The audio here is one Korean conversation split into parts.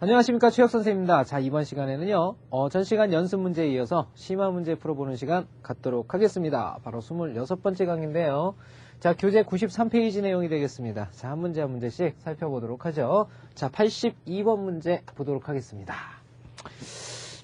안녕하십니까 최혁 선생님입니다. 자 이번 시간에는요 어, 전 시간 연습 문제에 이어서 심화 문제 풀어보는 시간 갖도록 하겠습니다. 바로 26번째 강의인데요. 자 교재 93페이지 내용이 되겠습니다. 자 한 문제 한 문제씩 살펴보도록 하죠. 자 82번 문제 보도록 하겠습니다.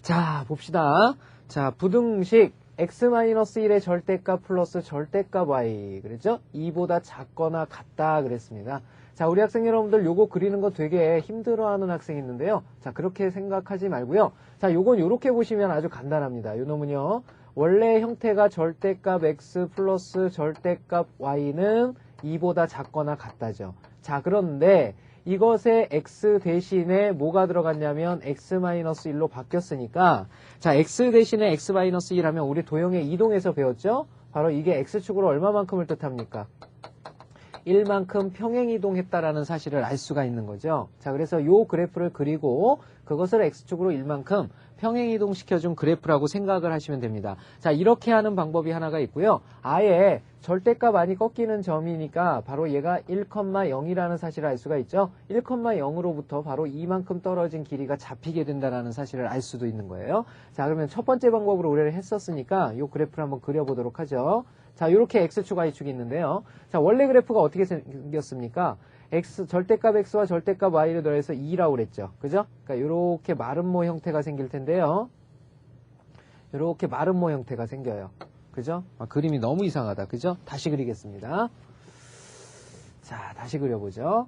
자 봅시다. 자 부등식 x-1의 절대값 플러스 절대값 y 그랬죠? 2보다 작거나 같다 그랬습니다. 자, 우리 학생 여러분들 요거 그리는 거 되게 힘들어하는 학생이 있는데요. 자, 그렇게 생각하지 말고요. 자, 요건 요렇게 보시면 아주 간단합니다. 요 놈은요. 원래 형태가 절대값 x 플러스 절대값 y는 2보다 작거나 같다죠. 자, 그런데 이것에 x 대신에 뭐가 들어갔냐면 x-1로 바뀌었으니까 자, x 대신에 x-1 하면 우리 도형의 이동에서 배웠죠? 바로 이게 x축으로 얼마만큼을 뜻합니까? 1만큼 평행 이동했다라는 사실을 알 수가 있는 거죠. 자, 그래서 요 그래프를 그리고 그것을 x축으로 1만큼 평행 이동시켜준 그래프라고 생각을 하시면 됩니다. 자, 이렇게 하는 방법이 하나가 있고요. 아예 절대값 많이 꺾이는 점이니까 바로 얘가 1,0이라는 사실을 알 수가 있죠. 1,0으로부터 바로 이만큼 떨어진 길이가 잡히게 된다는 사실을 알 수도 있는 거예요. 자, 그러면 첫 번째 방법으로 우리를 했었으니까 요 그래프를 한번 그려보도록 하죠. 자, 이렇게 x축, y축이 있는데요. 자, 원래 그래프가 어떻게 생겼습니까? x 절대값 x와 절대값 y를 더해서 2라고 그랬죠. 그죠? 그러니까 이렇게 마름모 형태가 생길 텐데요. 이렇게 마름모 형태가 생겨요. 그죠? 아, 그림이 너무 이상하다. 그죠? 다시 그리겠습니다. 자, 다시 그려보죠.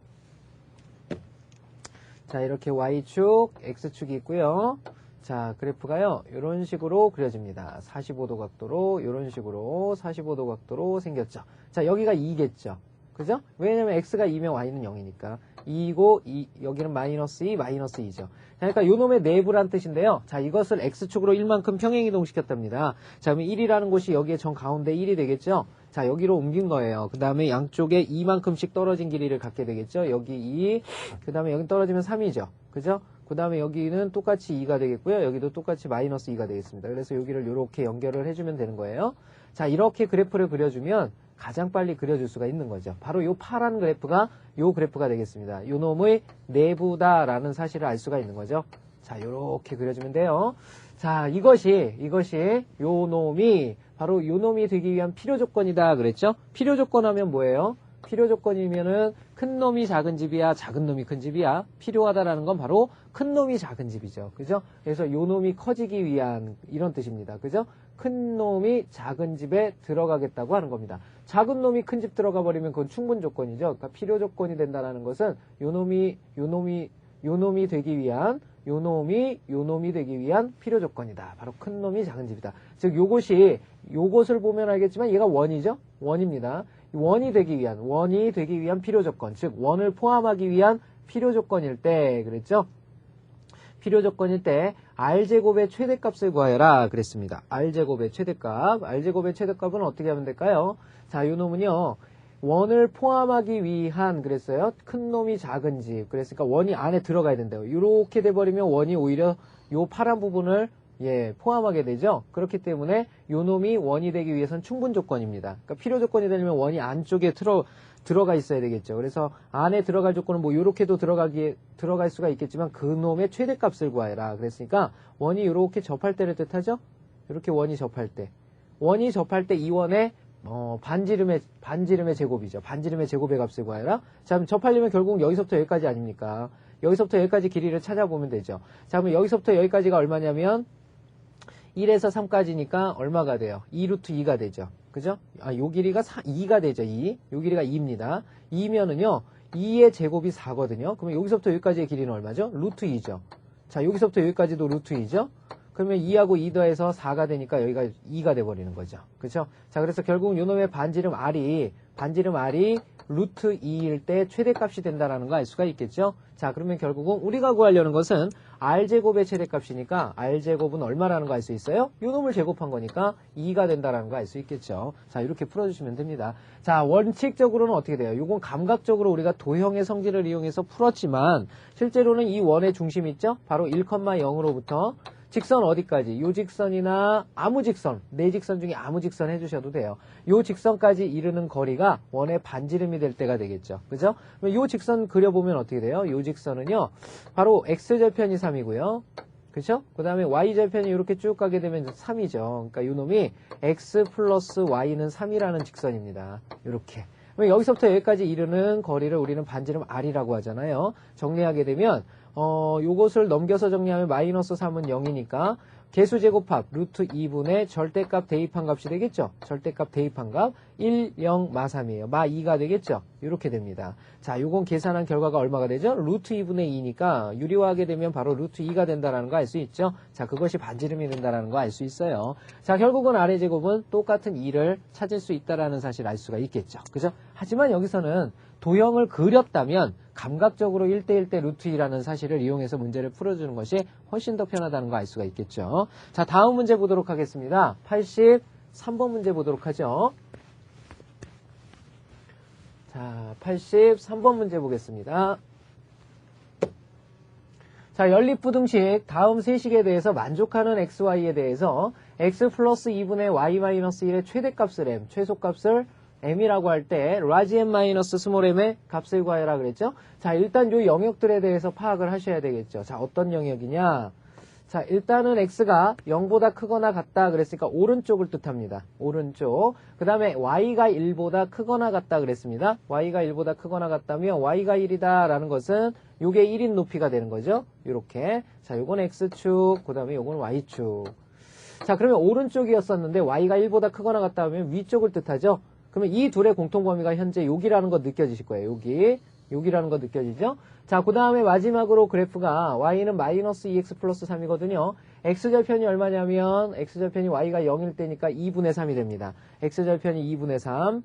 자, 이렇게 y축, x축이 있고요. 자, 그래프가요, 이런 식으로 그려집니다. 45도 각도로, 이런 식으로 45도 각도로 생겼죠. 자, 여기가 2겠죠. 그죠? 왜냐면 x가 2면 y는 0이니까. 2고, 2, 여기는 마이너스 2, 마이너스 2죠. 자, 그러니까 요 놈의 내부란 뜻인데요. 자, 이것을 x축으로 1만큼 평행이동시켰답니다. 자, 그러면 1이라는 곳이 여기에 정 가운데 1이 되겠죠? 자, 여기로 옮긴 거예요. 그 다음에 양쪽에 2만큼씩 떨어진 길이를 갖게 되겠죠? 여기 2, 그 다음에 여기 떨어지면 3이죠. 그죠? 그 다음에 여기는 똑같이 2가 되겠고요. 여기도 똑같이 마이너스 2가 되겠습니다. 그래서 여기를 이렇게 연결을 해주면 되는 거예요. 자, 이렇게 그래프를 그려주면 가장 빨리 그려줄 수가 있는 거죠. 바로 요 파란 그래프가 요 그래프가 되겠습니다. 요 놈의 내부다라는 사실을 알 수가 있는 거죠. 자, 요렇게 그려주면 돼요. 자, 이것이, 이것이 요 놈이 바로 요 놈이 되기 위한 필요 조건이다 그랬죠? 필요 조건 하면 뭐예요? 필요 조건이면은 큰 놈이 작은 집이야, 작은 놈이 큰 집이야. 필요하다라는 건 바로 큰 놈이 작은 집이죠. 그죠? 그래서 요 놈이 커지기 위한 이런 뜻입니다. 그죠? 큰 놈이 작은 집에 들어가겠다고 하는 겁니다. 작은 놈이 큰 집 들어가 버리면 그건 충분 조건이죠. 그러니까 필요 조건이 된다라는 것은 요 놈이 요 놈이 요 놈이 되기 위한 요 놈이 요 놈이 되기 위한 필요 조건이다. 바로 큰 놈이 작은 집이다. 즉 요것이 요것을 보면 알겠지만 얘가 원이죠. 원입니다. 원이 되기 위한 원이 되기 위한 필요 조건, 즉 원을 포함하기 위한 필요 조건일 때 그랬죠. 필요 조건일 때 r제곱의 최대값을 구하여라 그랬습니다. r제곱의 최대값, r제곱의 최대값은 어떻게 하면 될까요? 자, 요 놈은요. 원을 포함하기 위한 그랬어요. 큰 놈이 작은 집. 그랬으니까 원이 안에 들어가야 된대요. 이렇게 돼버리면 원이 오히려 요 파란 부분을 예, 포함하게 되죠. 그렇기 때문에 요 놈이 원이 되기 위해선 충분 조건입니다. 그러니까 필요 조건이 되려면 원이 안쪽에 들어 들어가 있어야 되겠죠. 그래서 안에 들어갈 조건은 뭐 요렇게도 들어가기 들어갈 수가 있겠지만 그 놈의 최대값을 구하라. 그랬으니까 원이 이렇게 접할 때를 뜻하죠. 이렇게 원이 접할 때. 원이 접할 때 이 원의 어, 반지름의, 반지름의 제곱이죠. 반지름의 제곱의 값을 구하라. 자, 그럼 접하려면 결국 여기서부터 여기까지 아닙니까? 여기서부터 여기까지 길이를 찾아보면 되죠. 자, 그럼 여기서부터 여기까지가 얼마냐면 1에서 3까지니까 얼마가 돼요? 2루트 2가 되죠. 그죠? 아, 요 길이가 4, 2가 되죠. 2. 요 길이가 2입니다. 2면은요, 2의 제곱이 4거든요. 그러면 여기서부터 여기까지의 길이는 얼마죠? 루트 2죠. 자, 여기서부터 여기까지도 루트 2죠. 그러면 2하고 2 더해서 4가 되니까 여기가 2가 돼버리는 거죠. 그렇죠? 자, 그래서 결국은 요놈의 반지름 R이, 반지름 R이 루트 2일 때 최대값이 된다라는 거 알 수가 있겠죠? 자, 그러면 결국은 우리가 구하려는 것은 R제곱의 최대값이니까 R제곱은 얼마라는 거 알 수 있어요? 요놈을 제곱한 거니까 2가 된다라는 거 알 수 있겠죠? 자, 이렇게 풀어주시면 됩니다. 자, 원칙적으로는 어떻게 돼요? 요건 감각적으로 우리가 도형의 성질을 이용해서 풀었지만 실제로는 이 원의 중심 있죠? 바로 1,0으로부터 직선 어디까지? 요 직선이나 아무 직선, 네 직선 중에 아무 직선 해주셔도 돼요. 요 직선까지 이르는 거리가 원의 반지름이 될 때가 되겠죠. 그죠? 요 직선 그려보면 어떻게 돼요? 요 직선은요, 바로 x절편이 3이고요. 그쵸? 그 다음에 y절편이 이렇게 쭉 가게 되면 3이죠. 그러니까 요 놈이 x 플러스 y는 3이라는 직선입니다. 이렇게. 여기서부터 여기까지 이르는 거리를 우리는 반지름 r이라고 하잖아요. 정리하게 되면 어, 요것을 넘겨서 정리하면 마이너스 3은 0이니까 개수 제곱합 루트 2분의 절대값 대입한 값이 되겠죠. 절대값 대입한 값 1, 0, 마 3이에요. 마 2가 되겠죠. 이렇게 됩니다. 자, 요건 계산한 결과가 얼마가 되죠? 루트 2분의 2니까 유리화하게 되면 바로 루트 2가 된다라는 거 알 수 있죠. 자, 그것이 반지름이 된다라는 거 알 수 있어요. 자, 결국은 아래 제곱은 똑같은 2를 찾을 수 있다라는 사실 알 수가 있겠죠. 그죠? 하지만 여기서는 도형을 그렸다면 감각적으로 1대1대 루트 2라는 사실을 이용해서 문제를 풀어주는 것이 훨씬 더 편하다는 거 알 수가 있겠죠. 자, 다음 문제 보도록 하겠습니다. 83번 문제 보도록 하죠. 자, 83번 문제 보겠습니다. 자, 연립부등식 다음 세식에 대해서 만족하는 xy에 대해서 x 플러스 2분의 y 마이너스 1의 최대값을 m, 최소값을 m이라고 할 때 라지 m 마이너스 스몰 m의 값을 구하여라 그랬죠? 자, 일단 요 영역들에 대해서 파악을 하셔야 되겠죠. 자, 어떤 영역이냐? 자, 일단은 x가 0보다 크거나 같다 그랬으니까 오른쪽을 뜻합니다. 오른쪽. 그 다음에 y가 1보다 크거나 같다 그랬습니다. y가 1보다 크거나 같다면 y가 1이다 라는 것은 요게 1인 높이가 되는 거죠. 요렇게. 자, 요건 x축, 그 다음에 요건 y축. 자, 그러면 오른쪽이었었는데 y가 1보다 크거나 같다 하면 위쪽을 뜻하죠. 그러면 이 둘의 공통 범위가 현재 여기라는 거 느껴지실 거예요. 여기. 여기라는 거 느껴지죠? 자, 그 다음에 마지막으로 그래프가 y는 마이너스 2x 플러스 3이거든요. x절편이 얼마냐면 x절편이 y가 0일 때니까 2분의 3이 됩니다. x절편이 2분의 3.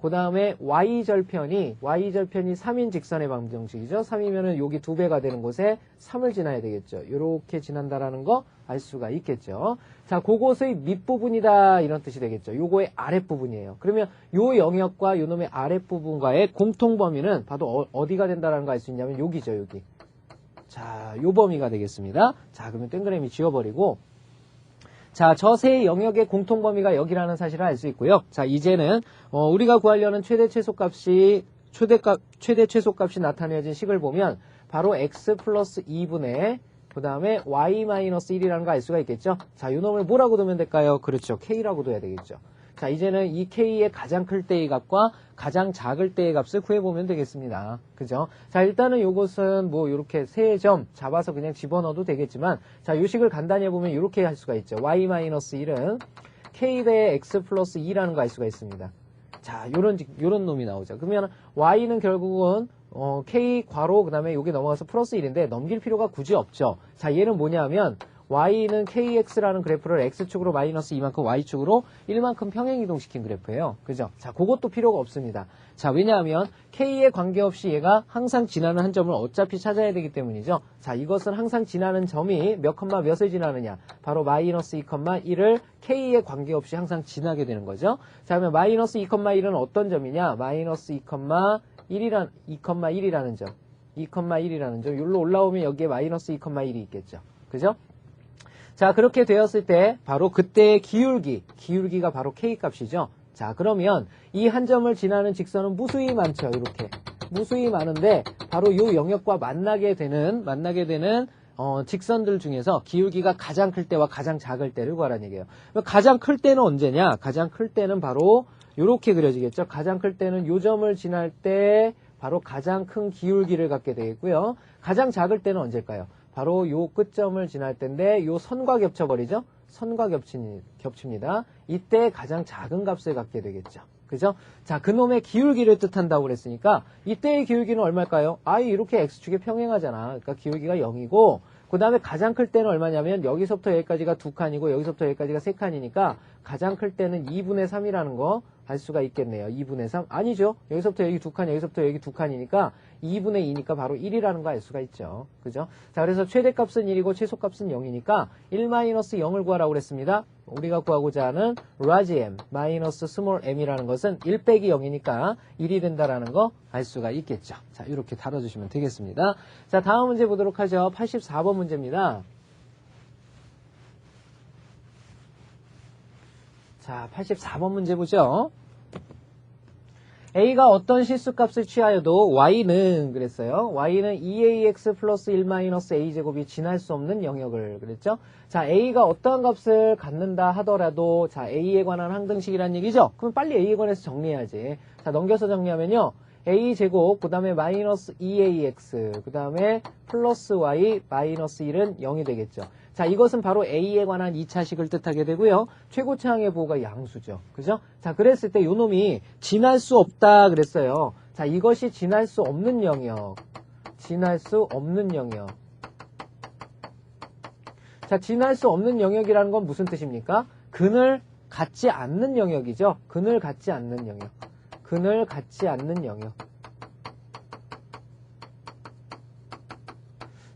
그 다음에 y절편이 y절편이 3인 직선의 방정식이죠. 3이면은 여기 두 배가 되는 곳에 3을 지나야 되겠죠. 이렇게 지난다라는 거 알 수가 있겠죠. 자, 그곳의 밑부분이다 이런 뜻이 되겠죠. 요거의 아랫부분이에요. 그러면 요 영역과 요 놈의 아랫부분과의 공통 범위는 바로 어, 디가 된다라는 거 알 수 있냐면 여기죠, 여기. 자, 요 범위가 되겠습니다. 자, 그러면 동그라미 지워버리고 자, 저 세 영역의 공통 범위가 여기라는 사실을 알 수 있고요. 자, 이제는 어, 우리가 구하려는 최대 최소값이 최대값 최대 최소값이 나타내진 식을 보면 바로 x 플러스 2분의 그 다음에 y-1이라는 거 알 수가 있겠죠? 자, 요 놈을 뭐라고 두면 될까요? 그렇죠. k라고 둬야 되겠죠. 자, 이제는 이 k의 가장 클 때의 값과 가장 작을 때의 값을 구해보면 되겠습니다. 그죠? 자, 일단은 요것은 뭐 이렇게 세 점 잡아서 그냥 집어넣어도 되겠지만 자, 요 식을 간단히 해보면 이렇게 할 수가 있죠. y-1은 k배 x 플러스 2라는 거알 수가 있습니다. 자, 요런, 요런 놈이 나오죠. 그러면 y는 결국은 어, k 괄호 그 다음에 여기 넘어가서 플러스 1인데 넘길 필요가 굳이 없죠. 자 얘는 뭐냐면 y는 kx라는 그래프를 x축으로 마이너스 2만큼 y축으로 1만큼 평행 이동시킨 그래프예요. 그죠? 자 그것도 필요가 없습니다. 자 왜냐하면 k에 관계없이 얘가 항상 지나는 한 점을 어차피 찾아야 되기 때문이죠. 자 이것은 항상 지나는 점이 몇 컴마 몇을 지나느냐 바로 마이너스 2 컴마 1을 k에 관계없이 항상 지나게 되는 거죠. 자 그러면 마이너스 2 컴마 1은 어떤 점이냐 마이너스 2 컴마 1이란 2,1이라는 점, 2,1이라는 점. 여기로 올라오면 여기에 마이너스 2,1이 있겠죠. 그죠? 자, 그렇게 되었을 때 바로 그때의 기울기, 기울기가 바로 k 값이죠. 자, 그러면 이 한 점을 지나는 직선은 무수히 많죠. 이렇게. 무수히 많은데 바로 이 영역과 만나게 되는 만나게 되는 어, 직선들 중에서 기울기가 가장 클 때와 가장 작을 때를 구하라는 얘기예요. 가장 클 때는 언제냐? 가장 클 때는 바로 이렇게 그려지겠죠. 가장 클 때는 요 점을 지날 때 바로 가장 큰 기울기를 갖게 되겠고요. 가장 작을 때는 언제일까요? 바로 요 끝점을 지날 때인데 요 선과 겹쳐버리죠. 선과 겹칩니다. 이때 가장 작은 값을 갖게 되겠죠. 그죠? 자, 그놈의 기울기를 뜻한다고 그랬으니까 이때의 기울기는 얼마일까요? 아, 이렇게 x축에 평행하잖아. 그러니까 기울기가 0이고 그 다음에 가장 클 때는 얼마냐면 여기서부터 여기까지가 두 칸이고 여기서부터 여기까지가 세 칸이니까 가장 클 때는 2분의 3이라는 거 알 수가 있겠네요. 2분의 3 아니죠. 여기서부터 여기 두 칸, 여기서부터 여기 두 칸이니까 2분의 2니까 바로 1이라는 거 알 수가 있죠. 그죠? 자, 그래서 최대값은 1이고 최소값은 0이니까 1-0을 구하라고 그랬습니다. 우리가 구하고자 하는 라지 m 마이너스 스몰 m이라는 것은 1 빼기 0이니까 1이 된다라는 거 알 수가 있겠죠. 자, 이렇게 다뤄주시면 되겠습니다. 자, 다음 문제 보도록 하죠. 84번 문제입니다. 자, 84번 문제 보죠. a가 어떤 실수값을 취하여도 y는 그랬어요. y는 2ax 플러스 1 마이너스 a제곱이 지날 수 없는 영역을 그랬죠. 자, a가 어떠한 값을 갖는다 하더라도 자, a에 관한 항등식이란 얘기죠. 그럼 빨리 a에 관해서 정리해야지. 자, 넘겨서 정리하면요. a제곱, 그 다음에 마이너스 2ax, 그 다음에 플러스 y 마이너스 1은 0이 되겠죠. 자, 이것은 바로 a에 관한 2차식을 뜻하게 되고요. 최고차항의 보호가 양수죠. 그죠? 자, 그랬을 때 요놈이 지날 수 없다 그랬어요. 자, 이것이 지날 수 없는 영역. 지날 수 없는 영역. 자, 지날 수 없는 영역이라는 건 무슨 뜻입니까? 근을 갖지 않는 영역이죠. 근을 갖지 않는 영역. 근을 갖지 않는 영역.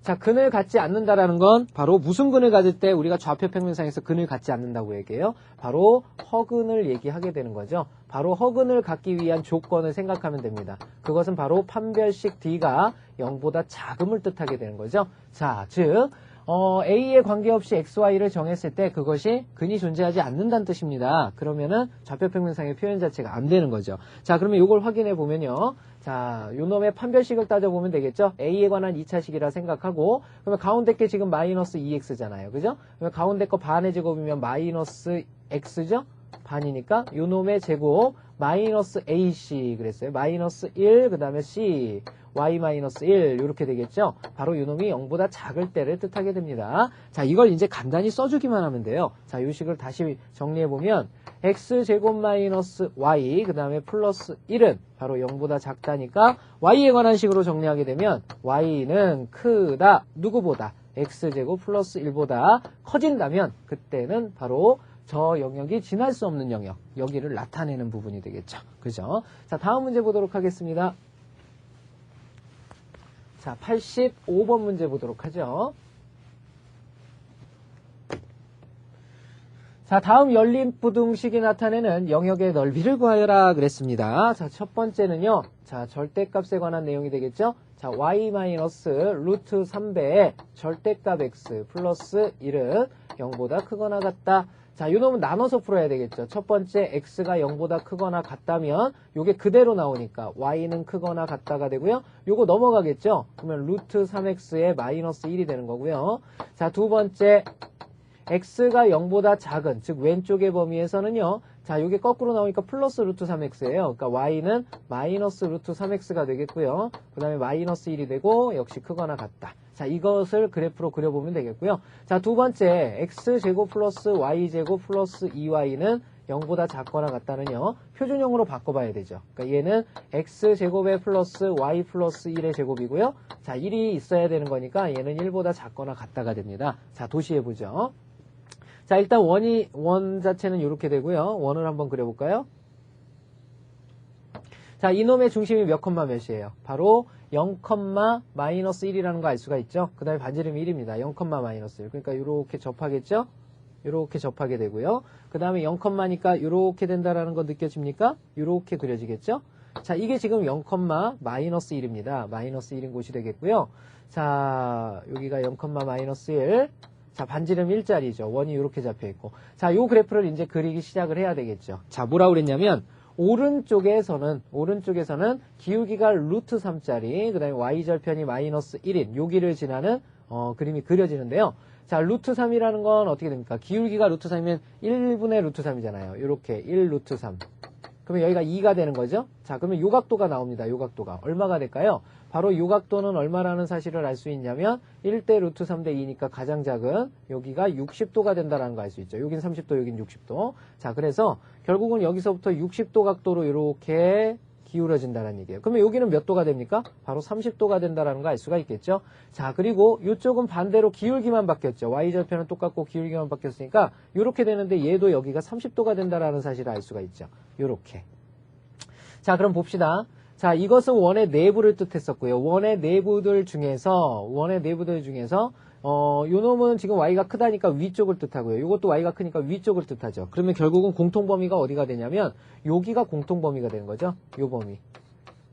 자, 근을 갖지 않는다라는 건 바로 무슨 근을 가질 때 우리가 좌표 평면상에서 근을 갖지 않는다고 얘기해요? 바로 허근을 얘기하게 되는 거죠. 바로 허근을 갖기 위한 조건을 생각하면 됩니다. 그것은 바로 판별식 D가 0보다 작음을 뜻하게 되는 거죠. 자, 즉 어, A에 관계없이 XY를 정했을 때 그것이 근이 존재하지 않는다는 뜻입니다. 그러면은 좌표평면상의 표현 자체가 안 되는 거죠. 자, 그러면 이걸 확인해 보면요. 자, 요 놈의 판별식을 따져보면 되겠죠? A에 관한 2차식이라 생각하고, 그러면 가운데 게 지금 마이너스 2x잖아요. 그죠? 그러면 가운데 거 반의 제곱이면 마이너스 x죠? 반이니까 요 놈의 제곱 마이너스 ac 그랬어요. 마이너스 1, 그 다음에 c, y-1 이렇게 되겠죠. 바로 요 놈이 0보다 작을 때를 뜻하게 됩니다. 자, 이걸 이제 간단히 써주기만 하면 돼요. 자, 요 식을 다시 정리해보면 x제곱 마이너스 y 그 다음에 플러스 1은 바로 0보다 작다니까 y에 관한 식으로 정리하게 되면 y는 크다 누구보다 x제곱 플러스 1보다 커진다면 그때는 바로 저 영역이 지날 수 없는 영역 여기를 나타내는 부분이 되겠죠 그죠 자 다음 문제 보도록 하겠습니다 자 85번 문제 보도록 하죠 자, 다음 연립부등식이 나타내는 영역의 넓이를 구하여라 그랬습니다. 자, 첫 번째는요. 자, 절대값에 관한 내용이 되겠죠? 자, y 마이너스 루트 3배의 절대값 x 플러스 1은 0보다 크거나 같다. 자, 요 놈은 나눠서 풀어야 되겠죠. 첫 번째 x가 0보다 크거나 같다면 요게 그대로 나오니까 y는 크거나 같다가 되고요. 요거 넘어가겠죠. 그러면 루트 3x의 마이너스 1이 되는 거고요. 자, 두 번째 x가 0보다 작은 즉 왼쪽의 범위에서는요. 자, 이게 거꾸로 나오니까 플러스 루트 3x예요. 그러니까 y는 마이너스 루트 3x가 되겠고요. 그 다음에 마이너스 1이 되고 역시 크거나 같다. 자, 이것을 그래프로 그려보면 되겠고요. 자, 두 번째 x제곱 플러스 y제곱 플러스 2y는 0보다 작거나 같다는요. 표준형으로 바꿔봐야 되죠. 그러니까 얘는 x제곱의 플러스 y 플러스 1의 제곱이고요. 자, 1이 있어야 되는 거니까 얘는 1보다 작거나 같다가 됩니다. 자, 도시해보죠. 자, 일단 원이, 원 자체는 이렇게 되고요. 원을 한번 그려볼까요? 자, 이놈의 중심이 몇 컴마 몇이에요? 바로 0, 마이너스 1이라는 거 알 수가 있죠? 그 다음에 반지름이 1입니다. 0, 마이너스 1. 그러니까 이렇게 접하겠죠? 이렇게 접하게 되고요. 그 다음에 0컴마니까 이렇게 된다라는 거 느껴집니까? 이렇게 그려지겠죠? 자, 이게 지금 0, 마이너스 1입니다. 마이너스 1인 곳이 되겠고요. 자, 여기가 0, 마이너스 1. 자, 반지름 1짜리죠. 원이 이렇게 잡혀 있고. 자, 요 그래프를 이제 그리기 시작을 해야 되겠죠. 자, 뭐라 그랬냐면 오른쪽에서는 오른쪽에서는 기울기가 루트 3짜리, 그 다음에 y 절편이 마이너스 1인 여기를 지나는 어, 그림이 그려지는데요. 자, 루트 3이라는 건 어떻게 됩니까? 기울기가 루트 3이면 1분의 루트 3이잖아요. 이렇게 1 루트 3. 그러면 여기가 2가 되는 거죠? 자, 그러면 요각도가 나옵니다. 요각도가. 얼마가 될까요? 바로 요각도는 얼마라는 사실을 알 수 있냐면 1대 루트 3대 2니까 가장 작은 여기가 60도가 된다라는 거 알 수 있죠. 여긴 30도, 여긴 60도. 자, 그래서 결국은 여기서부터 60도 각도로 이렇게 기울어진다는 얘기예요. 그러면 여기는 몇 도가 됩니까? 바로 30도가 된다라는 거 알 수가 있겠죠. 자, 그리고 이쪽은 반대로 기울기만 바뀌었죠. y절편은 똑같고 기울기만 바뀌었으니까 이렇게 되는데 얘도 여기가 30도가 된다라는 사실을 알 수가 있죠. 이렇게. 자, 그럼 봅시다. 자, 이것은 원의 내부를 뜻했었고요. 원의 내부들 중에서 원의 내부들 중에서 어, 요 놈은 지금 y가 크다니까 위쪽을 뜻하고요. 요것도 y가 크니까 위쪽을 뜻하죠. 그러면 결국은 공통 범위가 어디가 되냐면 여기가 공통 범위가 되는 거죠. 요 범위.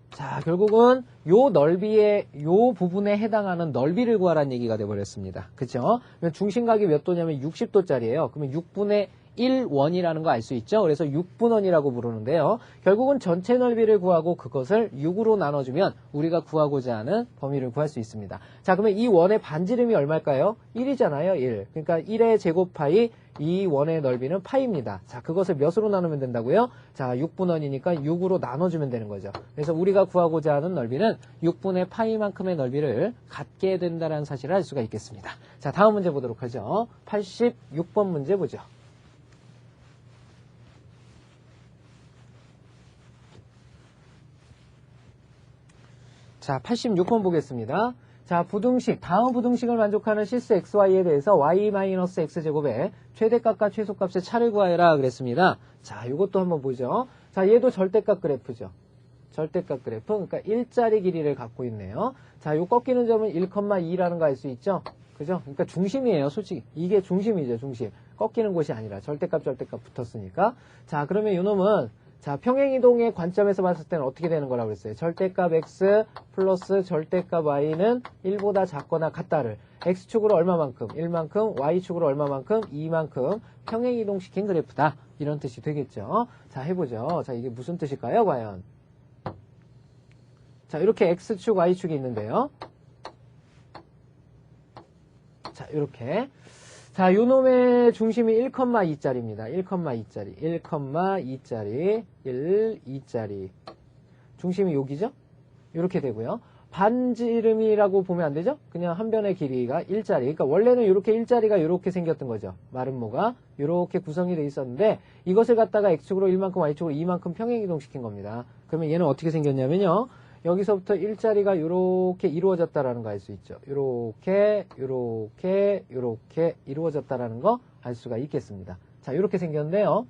자, 결국은 요 넓이의 요 부분에 해당하는 넓이를 구하라는 얘기가 돼 버렸습니다. 그죠? 그러면 중심각이 몇 도냐면 60도짜리예요. 그러면 6분의 1원이라는 거 알 수 있죠? 그래서 6분원이라고 부르는데요. 결국은 전체 넓이를 구하고 그것을 6으로 나눠주면 우리가 구하고자 하는 범위를 구할 수 있습니다. 자, 그러면 이 원의 반지름이 얼마일까요? 1이잖아요, 1. 그러니까 1의 제곱파이 이 원의 넓이는 파입니다. 자, 그것을 몇으로 나누면 된다고요? 자, 6분원이니까 6으로 나눠주면 되는 거죠. 그래서 우리가 구하고자 하는 넓이는 6분의 파이만큼의 넓이를 갖게 된다는 사실을 알 수가 있겠습니다. 자, 다음 문제 보도록 하죠. 86번 문제 보죠. 자, 86번 보겠습니다. 자, 부등식, 다음 부등식을 만족하는 실수 xy에 대해서 y-x제곱의 최대값과 최소값의 차를 구하여라 그랬습니다. 자, 이것도 한번 보죠. 자, 얘도 절대값 그래프죠. 절대값 그래프, 그러니까 일자리 길이를 갖고 있네요. 자, 요 꺾이는 점은 1,2라는 거 알 수 있죠? 그죠? 그러니까 중심이에요, 솔직히. 이게 중심이죠, 중심. 꺾이는 곳이 아니라 절대값, 절대값 붙었으니까. 자, 그러면 요 놈은 자, 평행이동의 관점에서 봤을 때는 어떻게 되는 거라고 그랬어요? 절대값 x 플러스 절대값 y는 1보다 작거나 같다를 x축으로 얼마만큼, 1만큼, y축으로 얼마만큼, 2만큼 평행이동시킨 그래프다. 이런 뜻이 되겠죠. 자, 해보죠. 자, 이게 무슨 뜻일까요, 과연? 자, 이렇게 x축, y축이 있는데요. 자, 이렇게. 자, 요 놈의 중심이 1,2짜리입니다. 1,2짜리. 1,2짜리. 1, 2짜리. 중심이 여기죠? 이렇게 되고요. 반지름이라고 보면 안 되죠? 그냥 한 변의 길이가 1짜리. 그러니까 원래는 이렇게 1짜리가 이렇게 생겼던 거죠. 마름모가 이렇게 구성이 돼 있었는데 이것을 갖다가 x축으로 1만큼 y축으로 2만큼 평행 이동시킨 겁니다. 그러면 얘는 어떻게 생겼냐면요. 여기서부터 일자리가 이렇게 이루어졌다라는 거 알 수 있죠. 이렇게, 이렇게, 이렇게 이루어졌다라는 거 알 수가 있겠습니다. 자, 이렇게 생겼는데요.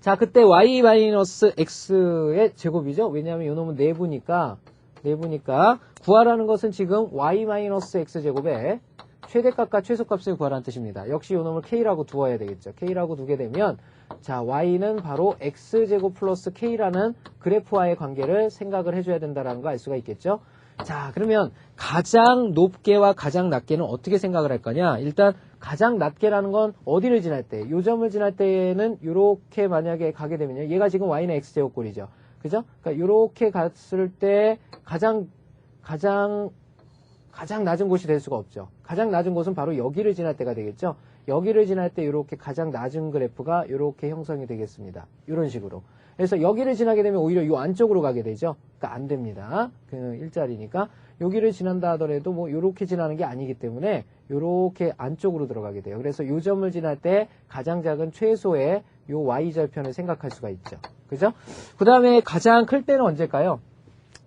자, 그때 y-x의 제곱이죠. 왜냐하면 이놈은 내부니까, 내부니까 구하라는 것은 지금 y-x 제곱의 최대값과 최소값을 구하라는 뜻입니다. 역시 이놈을 k라고 두어야 되겠죠. k라고 두게 되면 자, y는 바로 x제곱 플러스 k라는 그래프와의 관계를 생각을 해줘야 된다는 거 알 수가 있겠죠. 자, 그러면 가장 높게와 가장 낮게는 어떻게 생각을 할 거냐? 일단 가장 낮게라는 건 어디를 지날 때? 요점을 지날 때는 이렇게 만약에 가게 되면요. 얘가 지금 y는 x제곱꼴이죠. 그죠? 그러니까 이렇게 갔을 때 가장 가장 가장 낮은 곳이 될 수가 없죠. 가장 낮은 곳은 바로 여기를 지날 때가 되겠죠. 여기를 지날 때 이렇게 가장 낮은 그래프가 이렇게 형성이 되겠습니다. 이런 식으로. 그래서 여기를 지나게 되면 오히려 이 안쪽으로 가게 되죠. 그러니까 안 됩니다. 그 일자리니까 여기를 지난다 하더라도 뭐 이렇게 지나는 게 아니기 때문에 이렇게 안쪽으로 들어가게 돼요. 그래서 이 점을 지날 때 가장 작은 최소의 이 y절편을 생각할 수가 있죠. 그죠? 그 다음에 가장 클 때는 언제일까요?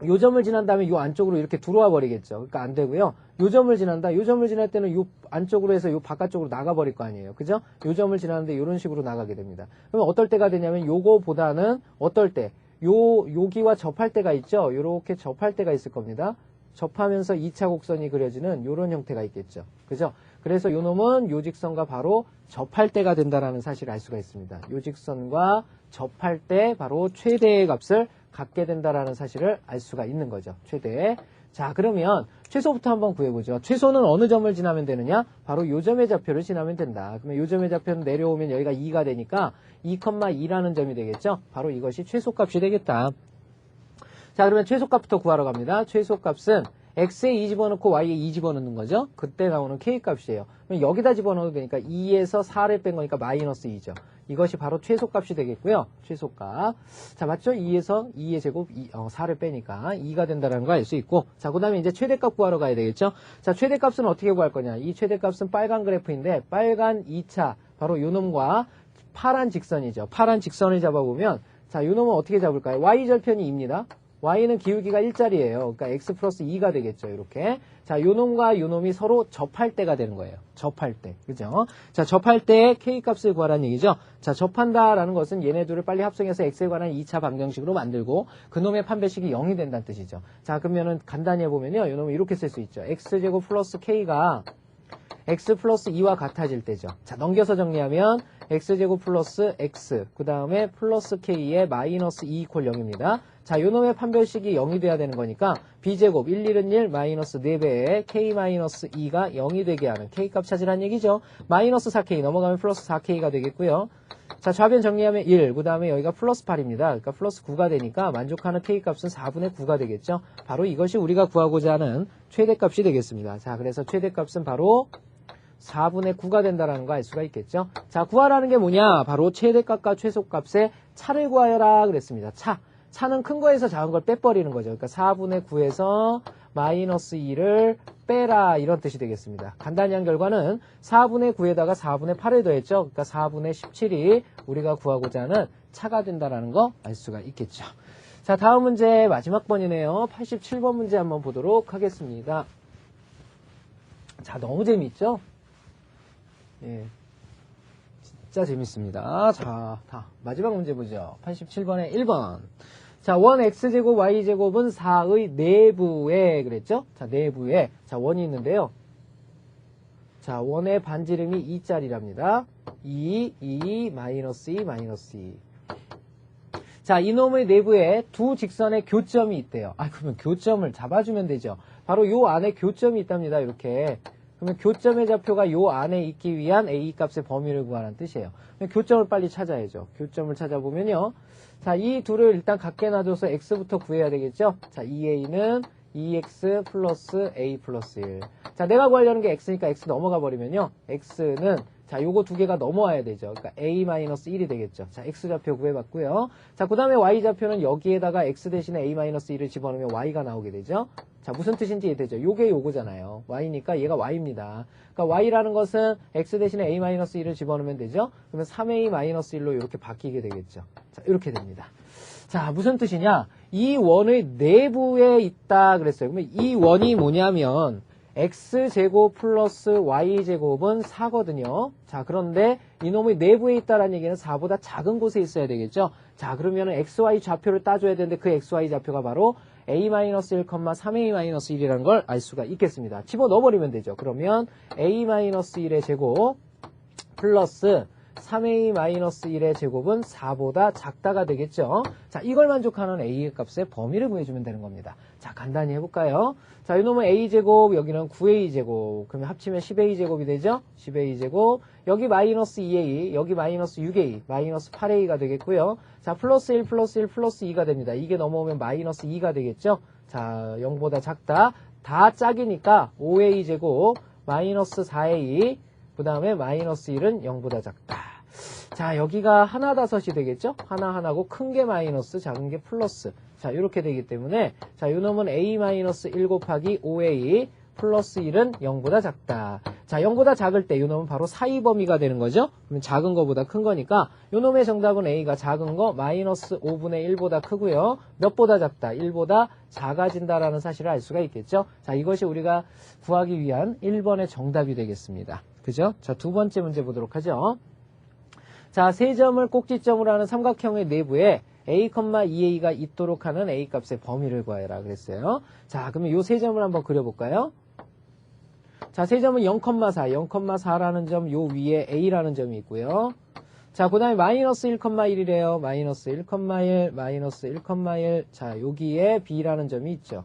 요 점을 지난 다음에 요 안쪽으로 이렇게 들어와 버리겠죠. 그러니까 안 되고요. 요 점을 지난다. 요 점을 지날 때는 요 안쪽으로 해서 요 바깥쪽으로 나가 버릴 거 아니에요. 그죠? 요 점을 지나는데 이런 식으로 나가게 됩니다. 그러면 어떨 때가 되냐면 요거보다는 어떨 때? 요 여기와 접할 때가 있죠. 요렇게 접할 때가 있을 겁니다. 접하면서 2차 곡선이 그려지는 요런 형태가 있겠죠. 그죠? 그래서 요 놈은 요 직선과 바로 접할 때가 된다라는 사실을 알 수가 있습니다. 요 직선과 접할 때 바로 최대의 값을 갖게 된다라는 사실을 알 수가 있는 거죠. 최대. 자, 그러면 최소부터 한번 구해보죠. 최소는 어느 점을 지나면 되느냐? 바로 요 점의 좌표를 지나면 된다. 그러면 요 점의 좌표는 내려오면 여기가 2가 되니까 2,2라는 점이 되겠죠? 바로 이것이 최소값이 되겠다. 자, 그러면 최소값부터 구하러 갑니다. 최소값은 x에 2 집어넣고 y에 2 집어넣는 거죠. 그때 나오는 k값이에요. 그럼 여기다 집어넣어도 되니까 2에서 4를 뺀 거니까 마이너스 2죠. 이것이 바로 최소값이 되겠고요. 최소값. 자, 맞죠? 2에서 2의 제곱 2, 어, 4를 빼니까 2가 된다는 걸 알 수 있고 자, 그 다음에 이제 최대값 구하러 가야 되겠죠? 자, 최대값은 어떻게 구할 거냐? 이 최대값은 빨간 그래프인데 빨간 2차 바로 요 놈과 파란 직선이죠. 파란 직선을 잡아보면 자, 요 놈은 어떻게 잡을까요? y절편이 2입니다. Y는 기울기가 1짜리예요. 그러니까 x 플러스 2가 되겠죠. 이렇게. 자, 요놈과 요놈이 서로 접할 때가 되는 거예요. 접할 때. 그죠? 자, 접할 때 k 값을 구하라는 얘기죠. 자, 접한다라는 것은 얘네 둘을 빨리 합성해서 x에 관한 2차 방정식으로 만들고 그놈의 판별식이 0이 된다는 뜻이죠. 자, 그러면은 간단히 해보면요. 요놈은 이렇게 쓸 수 있죠. x제곱 플러스 k가 x 플러스 2와 같아질 때죠. 자, 넘겨서 정리하면 x제곱 플러스 x, 그 다음에 플러스 k의 마이너스 2 이퀄 0입니다. 자, 요놈의 판별식이 0이 돼야 되는 거니까 b제곱 1, 1은 1, 마이너스 4배에 k 마이너스 2가 0이 되게 하는 k값 찾으란 얘기죠. 마이너스 4k 넘어가면 플러스 4k가 되겠고요. 자, 좌변 정리하면 1, 그 다음에 여기가 플러스 8입니다. 그러니까 플러스 9가 되니까 만족하는 k값은 4분의 9가 되겠죠. 바로 이것이 우리가 구하고자 하는 최대값이 되겠습니다. 자, 그래서 최대값은 바로 4분의 9가 된다는 거 알 수가 있겠죠. 자, 구하라는 게 뭐냐? 바로 최대값과 최소값의 차를 구하여라 그랬습니다. 차. 차는 큰 거에서 작은 걸 빼버리는 거죠. 그러니까 4분의 9에서 마이너스 2를 빼라 이런 뜻이 되겠습니다. 간단히 한 결과는 4분의 9에다가 4분의 8을 더했죠. 그러니까 4분의 17이 우리가 구하고자 하는 차가 된다는 거 알 수가 있겠죠. 자, 다음 문제 마지막 번이네요. 87번 문제 한번 보도록 하겠습니다. 자, 너무 재미있죠? 예. 진짜 재밌습니다. 자, 다 마지막 문제 보죠. 87번에 1번. 자, 원 x제곱 y제곱은 4의 내부에 그랬죠? 자, 내부에 자, 원이 있는데요. 자, 원의 반지름이 2짜리랍니다. 2, 2, 마이너스 2, 마이너스 2. 자, 이놈의 내부에 두 직선의 교점이 있대요. 아, 그러면 교점을 잡아주면 되죠. 바로 요 안에 교점이 있답니다. 이렇게. 그러면 교점의 좌표가 요 안에 있기 위한 A 값의 범위를 구하라는 뜻이에요. 교점을 빨리 찾아야죠. 교점을 찾아보면요. 자, 이 둘을 일단 각게 놔줘서 x부터 구해야 되겠죠? 자, 2a는 2x 플러스 a 플러스 1. 자, 내가 구하려는 게 x니까 x 넘어가 버리면요. x는 자, 요거 두 개가 넘어와야 되죠. 그러니까 a-1이 되겠죠. 자, x좌표 구해봤고요. 자, 그 다음에 y좌표는 여기에다가 x 대신에 a-1을 집어넣으면 y가 나오게 되죠. 자, 무슨 뜻인지 이해되죠? 요게 요거잖아요. y니까 얘가 y입니다. 그러니까 y라는 것은 x 대신에 a-1을 집어넣으면 되죠. 그러면 3a-1로 이렇게 바뀌게 되겠죠. 자, 이렇게 됩니다. 자, 무슨 뜻이냐? 이 원의 내부에 있다 그랬어요. 그러면 이 원이 뭐냐면 x제곱 플러스 y제곱은 4거든요. 자, 그런데 이놈의 내부에 있다라는 얘기는 4보다 작은 곳에 있어야 되겠죠. 자, 그러면 xy 좌표를 따줘야 되는데 그 xy 좌표가 바로 a-1, 3a-1이라는 걸 알 수가 있겠습니다. 집어넣어버리면 되죠. 그러면 a-1의 제곱 플러스 3a-1의 제곱은 4보다 작다가 되겠죠. 자, 이걸 만족하는 a의 값의 범위를 구해주면 되는 겁니다. 자, 간단히 해볼까요? 자, 이놈은 a제곱, 여기는 9a제곱. 그러면 합치면 10a제곱이 되죠? 10a제곱. 여기 마이너스 2a, 여기 마이너스 6a, 마이너스 8a가 되겠고요. 자, 플러스 1, 플러스 1, 플러스 2가 됩니다. 이게 넘어오면 마이너스 2가 되겠죠? 자, 0보다 작다. 다 짝이니까 5a제곱, 마이너스 4a, 그 다음에 마이너스 1은 0보다 작다. 자, 여기가 하나 다섯이 되겠죠? 하나 하나고 큰 게 마이너스, 작은 게 플러스. 자, 이렇게 되기 때문에 자, 요 놈은 a 마이너스 1 곱하기 5a 플러스 1은 0보다 작다. 자, 0보다 작을 때요 놈은 바로 사이 범위가 되는 거죠? 그러면 작은 거보다 큰 거니까 요 놈의 정답은 a가 작은 거 마이너스 5분의 1보다 크고요. 몇보다 작다? 1보다 작아진다라는 사실을 알 수가 있겠죠? 자, 이것이 우리가 구하기 위한 1번의 정답이 되겠습니다. 그죠? 자, 두 번째 문제 보도록 하죠. 자, 세 점을 꼭지점으로 하는 삼각형의 내부에 a, 2a가 있도록 하는 a 값의 범위를 구하라 그랬어요. 자, 그러면 이세 점을 한번 그려볼까요? 자, 세 점은 0,4, 0,4라는 점 요 위에 a라는 점이 있고요. 자, 그 다음에 마이너스 1,1이래요. 마이너스 1,1, 마이너스 1,1. 자, 여기에 b라는 점이 있죠.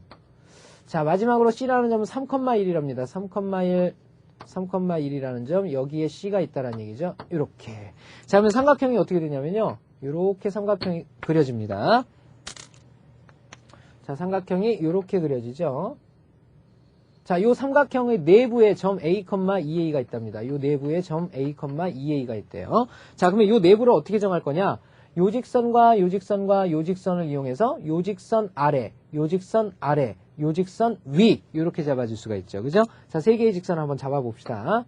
자, 마지막으로 c라는 점은 3,1이랍니다. 3,1, 3,1이라는 점 여기에 C가 있다는 얘기죠. 이렇게. 자, 그러면 삼각형이 어떻게 되냐면요. 이렇게 삼각형이 그려집니다. 자, 삼각형이 이렇게 그려지죠. 자, 이 삼각형의 내부에 점 A, 2A가 있답니다. 이 내부에 점 A, 2A가 있대요. 자, 그러면 이 내부를 어떻게 정할 거냐? 요직선과 요직선과 요직선을 이용해서 요직선 아래, 요직선 아래, 요 직선 위 이렇게 잡아줄 수가 있죠. 그죠? 자, 세 개의 직선 한번 잡아봅시다.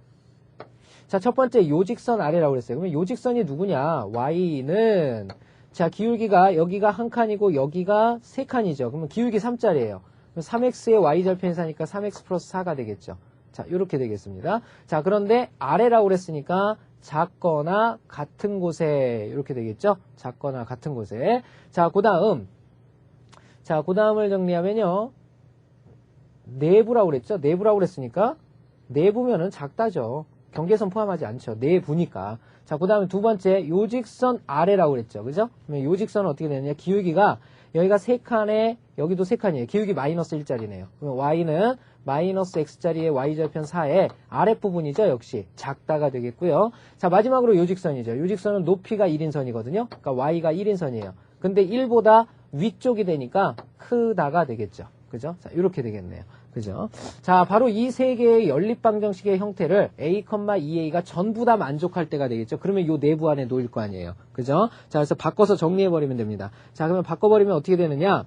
자, 첫 번째 요 직선 아래라고 그랬어요. 그러면 요 직선이 누구냐? y는 자, 기울기가 여기가 한 칸이고 여기가 세 칸이죠. 그러면 기울기 3짜리예요. 그럼 3x의 y절편사니까 3x 플러스 4가 되겠죠. 자, 이렇게 되겠습니다. 자, 그런데 아래라고 그랬으니까 작거나 같은 곳에 이렇게 되겠죠. 작거나 같은 곳에. 자, 그 다음 자, 그 다음을 정리하면요. 내부라고 그랬죠? 내부라고 그랬으니까 내부면은 작다죠. 경계선 포함하지 않죠. 내부니까. 자, 그 다음에 두 번째 요직선 아래라고 그랬죠. 그죠? 그러면 요직선은 어떻게 되느냐? 기울기가 여기가 세 칸에 여기도 세 칸이에요. 기울기 마이너스 1짜리네요. 그러면 y는 마이너스 x짜리의 y절편 4의 아랫부분이죠. 역시 작다가 되겠고요. 자 마지막으로 요직선이죠. 요직선은 높이가 1인선이거든요. 그러니까 y가 1인선이에요. 근데 1보다 위쪽이 되니까 크다가 되겠죠. 그죠? 자, 이렇게 되겠네요. 그죠? 자, 바로 이 세 개의 연립 방정식의 형태를 a, 2a가 전부 다 만족할 때가 되겠죠. 그러면 요 내부 안에 놓일 거 아니에요. 그죠? 자, 그래서 바꿔서 정리해 버리면 됩니다. 자, 그러면 바꿔 버리면 어떻게 되느냐?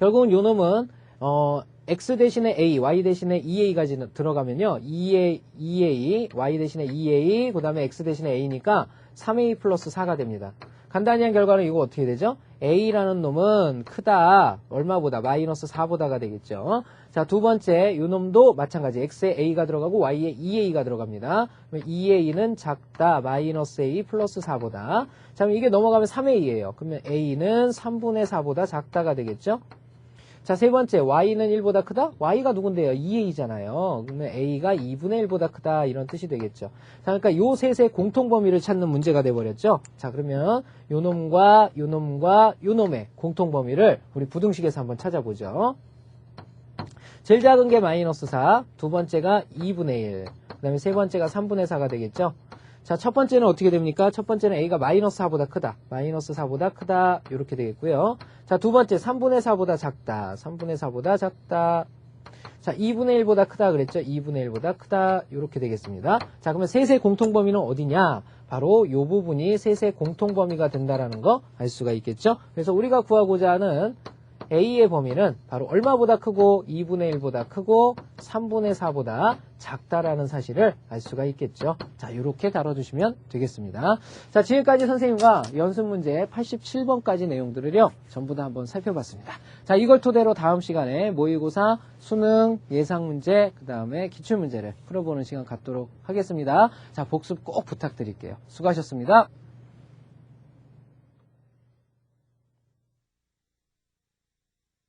결국은 요 놈은, 어, x 대신에 a, y 대신에 2a가 지- 들어가면요. 2a, 2a, y 대신에 2a, 그 다음에 x 대신에 a니까 3a 플러스 4가 됩니다. 간단히 한 결과는 이거 어떻게 되죠? a라는 놈은 크다. 얼마보다? 마이너스 4보다가 되겠죠. 자, 두 번째, 요 놈도 마찬가지. x에 a가 들어가고 y에 2a가 들어갑니다. 그러면 2a는 작다. 마이너스 a 플러스 4보다. 자, 그럼 이게 넘어가면 3a예요. 그러면 a는 3분의 4보다 작다가 되겠죠? 자, 세 번째, y는 1보다 크다? y가 누군데요? 2a잖아요. 그러면 a가 2분의 1보다 크다. 이런 뜻이 되겠죠. 자, 그러니까 요 셋의 공통 범위를 찾는 문제가 돼 버렸죠. 자, 그러면 요 놈과 요 놈과 요 놈의 공통 범위를 우리 부등식에서 한번 찾아보죠. 제일 작은 게 마이너스 4, 두 번째가 2분의 1, 그 다음에 세 번째가 3분의 4가 되겠죠. 자, 첫 번째는 어떻게 됩니까? 첫 번째는 a가 마이너스 4보다 크다. 마이너스 4보다 크다. 이렇게 되겠고요. 자, 두 번째 3분의 4보다 작다. 3분의 4보다 작다. 자, 2분의 1보다 크다 그랬죠? 2분의 1보다 크다. 이렇게 되겠습니다. 자, 그러면 셋의 공통 범위는 어디냐? 바로 요 부분이 셋의 공통 범위가 된다라는 거 알 수가 있겠죠? 그래서 우리가 구하고자 하는 A의 범위는 바로 얼마보다 크고 2분의 1보다 크고 3분의 4보다 작다라는 사실을 알 수가 있겠죠. 자, 이렇게 다뤄주시면 되겠습니다. 자, 지금까지 선생님과 연습 문제 87번까지 내용들을요, 전부 다 한번 살펴봤습니다. 자, 이걸 토대로 다음 시간에 모의고사, 수능, 예상 문제, 그 다음에 기출 문제를 풀어보는 시간 갖도록 하겠습니다. 자, 복습 꼭 부탁드릴게요. 수고하셨습니다.